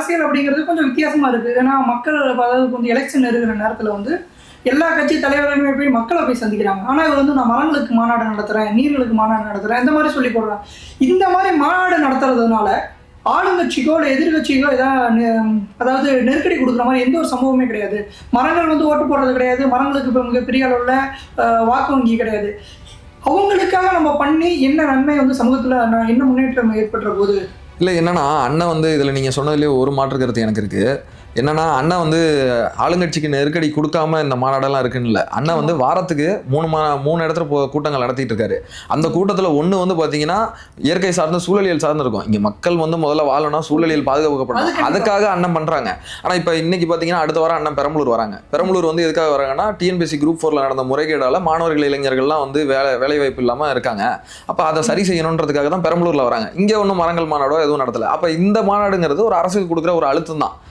அரசியல் அப்படிங்கிறது கொஞ்சம் வித்தியாசமா இருக்கு. ஏன்னா மக்கள் அதாவது கொஞ்சம் எலெக்ஷன் இருக்கிற நேரத்துல வந்து எல்லா கட்சி தலைவர்களுமே போய் மக்களை போய் சந்திக்கிறாங்க. ஆனா இவர் வந்து நான் மரங்களுக்கு மாநாடு நடத்துறேன் நீர்களுக்கு மாநாடு நடத்துறேன் இந்த மாதிரி சொல்லி போடுறேன் இந்த மாதிரி மாநாடு நடத்துறதுனால ஆளுங்கட்சிக்கோ இல்லை எதிர்கட்சிக்கோ ஏதாவது அதாவது நெருக்கடி கொடுக்குற மாதிரி எந்த ஒரு சம்பவமே கிடையாது. மரங்கள் வந்து ஓட்டு போடுறது கிடையாது. மரங்களுக்கு இப்போ மிகப்பெரிய அளவில் வாக்கு வங்கி கிடையாது. அவங்களுக்காக நம்ம பண்ணி என்ன நன்மை வந்து சமூகத்தில் என்ன முன்னேற்றம் ஏற்படுற போது இல்லை என்னன்னா அண்ணன் வந்து இதில் நீங்கள் சொன்னதுலேயே ஒரு மாற்று கருத்து எனக்கு இருக்கு. என்னன்னா அண்ணன் வந்து ஆளுங்கட்சிக்கு நெருக்கடி கொடுக்காம இந்த மாநாடெல்லாம் இருக்குன்னு இல்லை. அண்ணன் வந்து வாரத்துக்கு மூணு மா மூணு இடத்துல போ கூட்டங்கள் நடத்திட்டு இருக்காரு. அந்த கூட்டத்தில் ஒன்று வந்து பார்த்தீங்கன்னா இயற்கை சார்ந்த சூழலியல் சார்ந்து இருக்கும் இங்கே மக்கள் வந்து முதல்ல வாழணும் சூழலியல் பாதுகாக்கப்படணும். அதுக்காக அண்ணன் பண்ணுறாங்க ஆனால் இப்போ இன்னைக்கு பார்த்தீங்கன்னா அடுத்த வாரம் அண்ணன் பெரம்பலூர் வராங்க. பெரம்பலூர் வந்து எதுக்காக வராங்கன்னா டிஎன்பிஎஸ்சி குரூப் ஃபோரில் நடந்த முறைகேடால மாணவர்கள் இளைஞர்கள்லாம் வந்து வேலை வேலை வாய்ப்பு இல்லாமல் இருக்காங்க. அப்போ அதை சரி செய்யணுன்றதுக்காக தான் பெரம்பலூரில் வராங்க. இங்கே ஒன்றும் மரங்கள் மாநாடோ எதுவும் நடத்தலை. அப்போ இந்த மாநாடுங்கிறது ஒரு அரசுக்கு கொடுக்குற ஒரு அழுத்தம் தான்